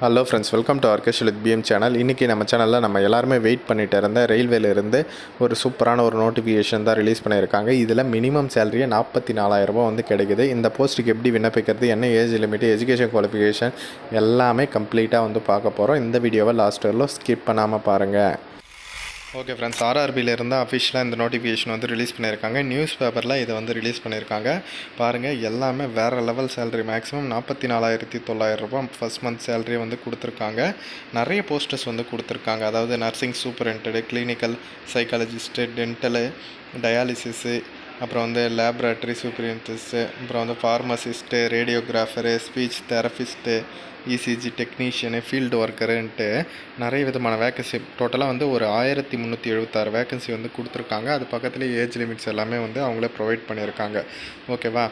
Hello friends welcome to ஆர்கெஸ்ட் with PM channel இன்றைக்கி நம்ம சேனலில் நம்ம எல்லாருமே வெயிட் பண்ணிட்டு இருந்த ரயில்வேலேருந்து ஒரு சூப்பரான ஒரு நோட்டிஃபிகேஷன் தான் ரிலீஸ் பண்ணியிருக்காங்க. இதில் மினிமம் சேலரியை நாற்பத்தி நாலாயிரரூபா வந்து கிடைக்குது. இந்த போஸ்ட்டுக்கு எப்படி விண்ணப்பிக்கிறது என்ன ஏஜ் லிமிட் எஜுகேஷன் குவாலிஃபிகேஷன் எல்லாமே கம்ப்ளீட்டாக வந்து பார்க்க போகிறோம் இந்த வீடியோவை லாஸ்ட் வரலும் ஸ்கிப் பண்ணாமல் பாருங்கள் ஓகே ஃப்ரெண்ட்ஸ் ஆர்ஆர்பியிலேருந்து அஃபிஷியலாக இந்த நோட்டிஃபிகேஷன் வந்து ரிலீஸ் பண்ணியிருக்காங்க. நியூஸ் பேப்பரில் இதை வந்து ரிலீஸ் பண்ணியிருக்காங்க. பாருங்கள் எல்லாமே வேறு லெவல் சேலரி மேக்ஸிமம் நாற்பத்தி நாலாயிரத்தி தொள்ளாயிரம் ஃபஸ்ட் மந்த் சேலரி வந்து கொடுத்துருக்காங்க. நிறைய போஸ்டர்ஸ் வந்து கொடுத்துருக்காங்க. அதாவது nursing superintendent clinical psychologist dental dialysis அப்புறம் வந்து லேப்ரேட்டரி சூப்பரிண்டஸ்ட்டு அப்புறம் வந்து pharmacist radiographer speech therapist ECG technician field ஒர்க்கருன்ட்டு நிறைய விதமான வேக்கன்சி டோட்டலாக வந்து ஒரு ஆயிரத்தி முந்நூற்றி எழுபத்தாறு வேக்கன்சி வந்து கொடுத்துருக்காங்க. அது பக்கத்துலேயே ஏஜ் லிமிட்ஸ் எல்லாமே வந்து அவங்களே ப்ரொவைட் பண்ணியிருக்காங்க. ஓகேவா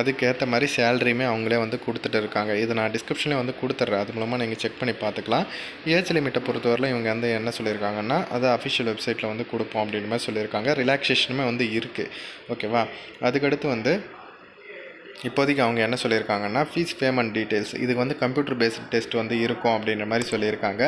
அதுக்கேற்ற மாதிரி சேலரியுமே அவங்களே வந்து கொடுத்துட்டு இருக்காங்க. இது நான் டிஸ்கிரிப்ஷனில் வந்து கொடுத்துட்றேன். அது மூலமாக நீங்கள் செக் பண்ணி பார்த்துக்கலாம். ஏஜ் லிமிட்டை பொறுத்தவரையிலும் இவங்க வந்து என்ன சொல்லியிருக்காங்கன்னா அது அஃபிஷியல் வெப்சைட்டில் வந்து கொடுப்போம் அப்படின்னு மாதிரி சொல்லியிருக்காங்க. ரிலாக்ஸேஷனுமே வந்து இருக்குது ஓகேவா அதுக்கடுத்து வந்து இப்போதைக்கு அவங்க என்ன சொல்லியிருக்காங்கன்னா ஃபீஸ் பேமெண்ட் டீட்டெயில்ஸ் இதுக்கு வந்து கம்ப்யூட்டர் பேஸ்ட் டெஸ்ட் வந்து இருக்கும் அப்படின்ற மாதிரி சொல்லியிருக்காங்க.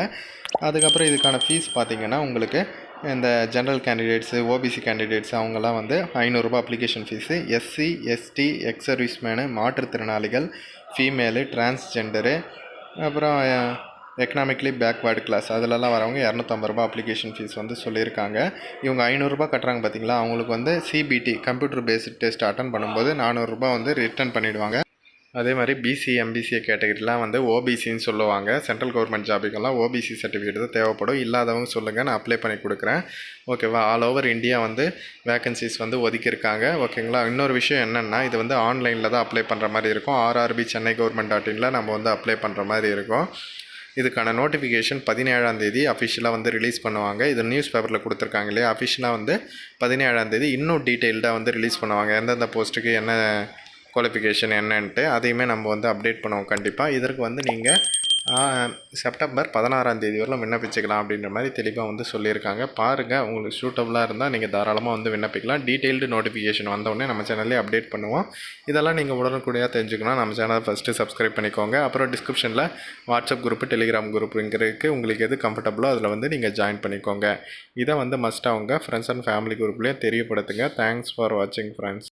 அதுக்கப்புறம் இதுக்கான ஃபீஸ் பார்த்தீங்கன்னா உங்களுக்கு இந்த ஜென்ரல் கேண்டிடேட்ஸு ஓபிசி கேண்டிடேட்ஸ் அவங்கெல்லாம் வந்து ஐநூறுரூபா application fees SC ST ex serviceman மாற்றுத்திறனாளிகள் ஃபீமேலு டிரான்ஸ்ஜெண்டரு அப்புறம் எக்கனாமிக்லி பேக்வேர்டு கிளாஸ் அதிலலாம் வரவங்க இரநூத்தம்பது ரூபா அப்ளிகேஷன் ஃபீஸ் வந்து சொல்லியிருக்காங்க. இவங்க ஐநூறுரூபா கட்டுறாங்க பார்த்தீங்களா அவங்களுக்கு வந்து CBT computer based test attend பண்ணும்போது நானூறுரூபா வந்து ரிட்டர்ன் பண்ணிவிடுவாங்க அதே மாதிரி பிசி எம்பிசிஏ கேட்டகரிலாம் வந்து ஓபிசின்னு சொல்லுவாங்க. சென்ட்ரல் கவர்மெண்ட் ஜாபுக்கெல்லாம் ஓபிசி சர்டிஃபிகேட் தான் தேவைப்படும். இல்லாதவங்க சொல்லுங்கள் நான் அப்ளை பண்ணி கொடுக்குறேன். ஓகேவா ஆல் ஓவர் இந்தியா வந்து வேகன்சிஸ் வந்து ஒதுக்கியிருக்காங்க. ஓகேங்களா இன்னொரு விஷயம் என்னென்னா இது வந்து ஆன்லைனில் தான் அப்ளை பண்ணுற மாதிரி இருக்கும். ஆர்ஆர்பி சென்னை கவர்மெண்ட் டாட் இனில் நம்ம வந்து அப்ளை பண்ணுற மாதிரி இருக்கும். இதுக்கான நோட்டிஃபிகேஷன் பதினேழாம் தேதி அஃபிஷியலாக வந்து ரிலீஸ் பண்ணுவாங்க. இது நியூஸ் பேப்பரில் கொடுத்துருக்காங்க இல்லையா? அஃபிஷியலாக வந்து பதினேழாம் தேதி இன்னும் டீட்டெயில்டாக வந்து ரிலீஸ் பண்ணுவாங்க. எந்தெந்த போஸ்ட்டுக்கு என்ன குவாலிஃபிகேஷன் என்னன்ட்டு அதையுமே நம்ம வந்து அப்டேட் பண்ணுவோம். கண்டிப்பாக இதற்கு வந்து நீங்கள் செப்டம்பர் பதினாறாம் தேதி வரலாம் விண்ணப்பிச்சுக்கலாம் அப்படின்ற மாதிரி தெளிவாக வந்து சொல்லியிருக்காங்க. பாருங்கள் உங்களுக்கு சூட்டபுளாக இருந்தால் நீங்கள் தாராளமாக வந்து விண்ணப்பிக்கலாம். டீட்டெயில்டு நோட்டிஃபிகேஷன் வந்தோடனே நம்ம சேனல்லே அப்டேட் பண்ணுவோம். இதெல்லாம் நீங்கள் உடனுக்குடியாக தெரிஞ்சுக்கணும். நம்ம சேனலை ஃபஸ்ட்டு சப்ஸ்கிரைப் பண்ணிக்கோங்க. அப்புறம் டிஸ்கிரிப்ஷனில் வாட்ஸ்அப் குரூப்பு டெலிகிராம் குரூப்புங்கிறதுக்கு உங்களுக்கு எது கம்ஃபர்டபுளோ அதில் வந்து நீங்கள் ஜாயின் பண்ணிக்கோங்க. இதை வந்து மஸ்ட்டாக உங்கள் ஃப்ரெண்ட்ஸ் அண்ட் ஃபேமிலி குரூப்லேயும் தெரியப்படுத்துங்க. தேங்க்ஸ் ஃபார் வாட்சிங் ஃப்ரெண்ட்ஸ்